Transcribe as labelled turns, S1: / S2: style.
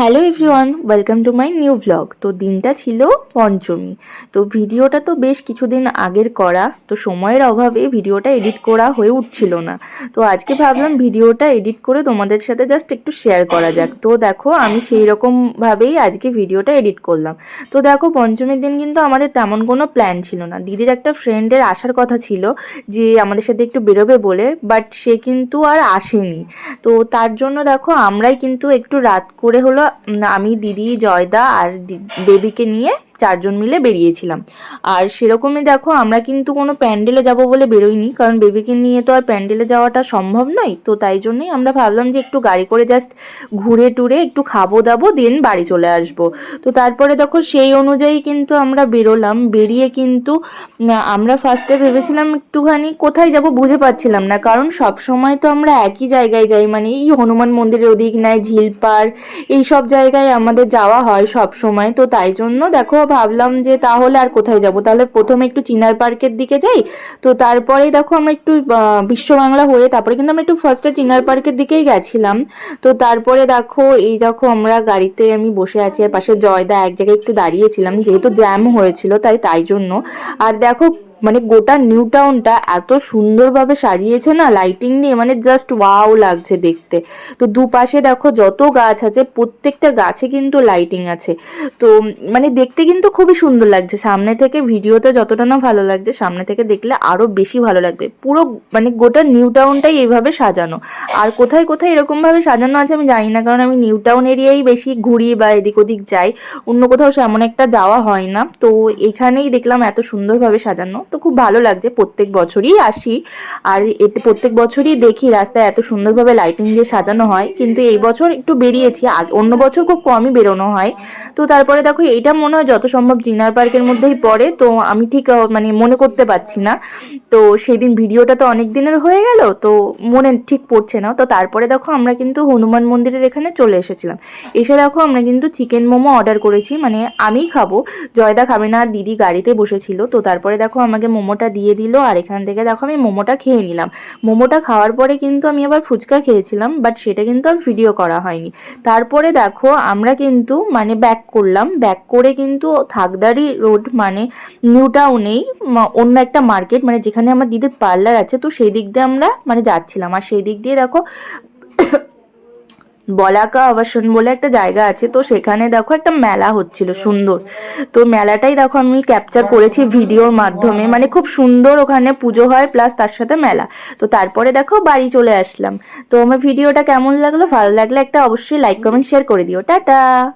S1: Hello everyone, welcome to my new blog. তো দিনটা ছিল পঞ্চমী। তো ভিডিওটা তো বেশ কিছুদিন আগের করা, তো সময়ের অভাবে ভিডিওটা এডিট করা হয়ে উঠছিল না। তো আজকে ভাবলাম ভিডিওটা এডিট করে তোমাদের সাথে জাস্ট একটু শেয়ার করা যাক। তো দেখো, আমি সেই রকমভাবেই আজকে ভিডিওটা এডিট করলাম। তো দেখো, পঞ্চমীর দিন কিন্তু আমাদের তেমন কোনো প্ল্যান ছিল না। দিদির একটা ফ্রেন্ডের আসার কথা ছিল, যে আমাদের সাথে একটু বেরোবে বলে বাট সে কিন্তু আর আসেনি। তো তার জন্য দেখো, আমরাই কিন্তু একটু রাত করে হলো আমি দিদি জয়দা আর বেবিকে নিয়ে চারজন মিলে বেরিয়েছিলাম। আর সেরকমই দেখো, আমরা কিন্তু কোনো প্যান্ডেলে যাব বলে বেরোইনি, কারণ বেবিকে নিয়ে তো আর প্যান্ডেলে যাওয়াটা সম্ভব নয়। তো তাই জন্যই আমরা ভাবলাম যে একটু গাড়ি করে জাস্ট ঘুরে টুরে একটু খাব দাবো দেন বাড়ি চলে আসব। তো তারপরে দেখো, সেই অনুযায়ী কিন্তু আমরা বেরোলাম। বেরিয়ে কিন্তু আমরা ফার্স্টে ভেবেছিলাম একটুখানি কোথায় যাব বুঝে পাচ্ছিলাম না, কারণ সব সময় তো আমরা একই জায়গায় যাই মানে এই হনুমান মন্দিরের ওদিক নাই ঝিলপার এই সব জায়গায় আমাদের যাওয়া হয় সব সময়। তো তাই জন্য দেখো ভাবলাম যে তাহলে আর কোথায় যাব? তাহলে প্রথমে একটু চিনার পার্কের দিকে যাই। তো তারপরে দেখো আমরা একটু আহ, বিশ্ব বাংলা হয়ে তারপরে কিন্তু আমরা একটু ফার্স্টে চিনার পার্কের দিকেই গেছিলাম। তো তারপরে দেখো এই দেখো আমরা গাড়িতে আমি বসে আছি আর পাশে জয়দা এক জায়গায় একটু দাঁড়িয়েছিলাম। যেহেতু জ্যাম হয়েছিল তাই তাই জন্য। আর দেখো মানে গোটা নিউ টাউনটা এত সুন্দরভাবে সাজিয়েছে না লাইটিং দিয়ে মানে জাস্ট ওয়াও লাগছে দেখতে। তো দুপাশে দেখো যত গাছ আছে, প্রত্যেকটা গাছে কিন্তু লাইটিং আছে। তো মানে দেখতে কিন্তু খুবই সুন্দর লাগছে। সামনে থেকে ভিডিওতে যতটা না ভালো লাগছে, সামনে থেকে দেখলে আরও বেশি ভালো লাগবে। পুরো মানে গোটা নিউ টাউনটাই এইভাবে সাজানো। আর কোথায় কোথায় এরকমভাবে সাজানো আছে আমি জানি না, কারণ আমি নিউ টাউন এরিয়াই বেশি ঘুরি বা এদিক ওদিক যাই। অন্য কোথাও সেমন একটা যাওয়া হয় না। তো এখানেই দেখলাম এত সুন্দরভাবে সাজানো। তো খুব ভালো লাগছে প্রত্যেক বছরই আসি। আর এতে প্রত্যেক বছরই দেখি রাস্তায় এত সুন্দরভাবে লাইটিং দিয়ে সাজানো হয়। কিন্তু এই বছর একটু বেরিয়েছি। আগ- অন্য বছর খুব কমই বেরোনো হয়। তো তারপরে দেখো, এইটা মনে হয় যত সম্ভব জিনার পার্কের মধ্যেই পড়ে। তো আমি ঠিক মানে মনে করতে পারছি না। তো সেদিন ভিডিওটা তো অনেক দিনের হয়ে গেল। তো মনে ঠিক পড়ছে না। তো তারপরে দেখো, আমরা কিন্তু হনুমান মন্দিরের এখানে চলে এসেছিলাম। এসে দেখো, আমরা কিন্তু চিকেন মোমো অর্ডার করেছি। মানে আমিই খাব। জয়দা খাবে না, দিদি গাড়িতে বসেছিল। তো তারপরে দেখো আমাকে মোমোটা দিয়ে দিল আর এখান থেকে দেখো আমি মোমোটা খেয়ে নিলাম। মোমোটা খাওয়ার পরে কিন্তু আমি আবার ফুচকা খেয়েছিলাম বাট সেটা কিন্তু আর ভিডিও করা হয়নি। তারপরে দেখো আমরা কিন্তু মানে ব্যাক করলাম। ব্যাক করে কিন্তু থাকদারি রোড মানে নিউ টাউনেই অন্য একটা মার্কেট মানে যেখানে আমার দিদির পার্লার আছে, তো সেই দিক দিয়ে আমরা মানে যাচ্ছিলাম। আর সেই দিক দিয়ে দেখো বলাকা আবাসন বলে একটা জায়গা আছে, তো সেখানে দেখো একটা মেলা হচ্ছিল সুন্দর। তো মেলাটাই দেখো আমি ক্যাপচার করেছি ভিডিওর মাধ্যমে মানে খুব সুন্দর ওখানে পুজো হয় প্লাস তার সাথে মেলা। তো তারপরে দেখো বাড়ি চলে আসলাম। তো আমার ভিডিওটা কেমন লাগল, ভালো লাগলে একটা অবশ্যই লাইক কমেন্ট শেয়ার করে দিও। টাটা!